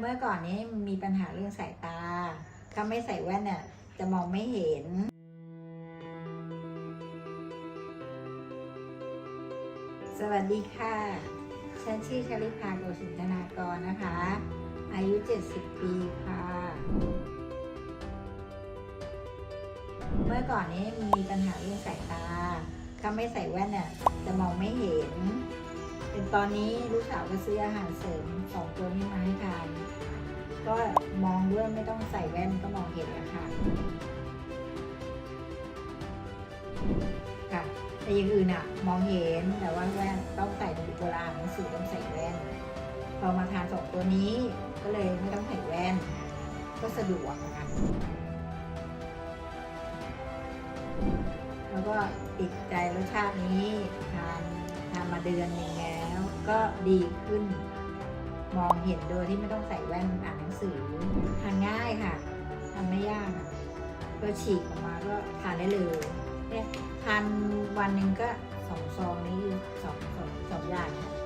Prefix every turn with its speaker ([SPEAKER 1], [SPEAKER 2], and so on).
[SPEAKER 1] เมื่อก่อนนี้มีปัญหาเรื่องสายตา ถ้าไม่ใส่แว่นเนี่ยจะมองไม่เห็นสวัสดีค่ะ ฉันชื่อชลิพาโกสินธนากรนะคะ อายุ 70 ปีค่ะ เมื่อก่อนนี้มีปัญหาเรื่องสายตา ถ้าไม่ใส่แว่นเนี่ยจะมองไม่เห็น เป็นตอนนี้ลูกสาวก็ซื้ออาหารเสริมสองตัวนี้มาให้ ก็มองด้วยไม่ต้องใส่แว่นก็มองเห็นแล้วค่ะค่ะแต่อย่างอื่นอะมองเห็นแต่ว่าแว่นต้องใส่ในเวลาอ่านหนังสือต้องใส่แว่น พอมาทานสองตัวนี้ก็เลยไม่ต้องใส่แว่น ก็สะดวกนะคะแล้วก็ติดใจรสชาตินี้ทานทานมาเดือนหนึ่งแล้ว ก็ดีขึ้น มองเห็นโดยที่ไม่ต้องใส่แว่นอ่านหนังสือทานง่ายค่ะทานไม่ยากอะก็ฉีกออกมาก็ทานได้เลยเนี่ยทานวันหนึ่งก็สองซองนี้สองสองสองอย่างค่ะวันหนึ่งก็สองซอง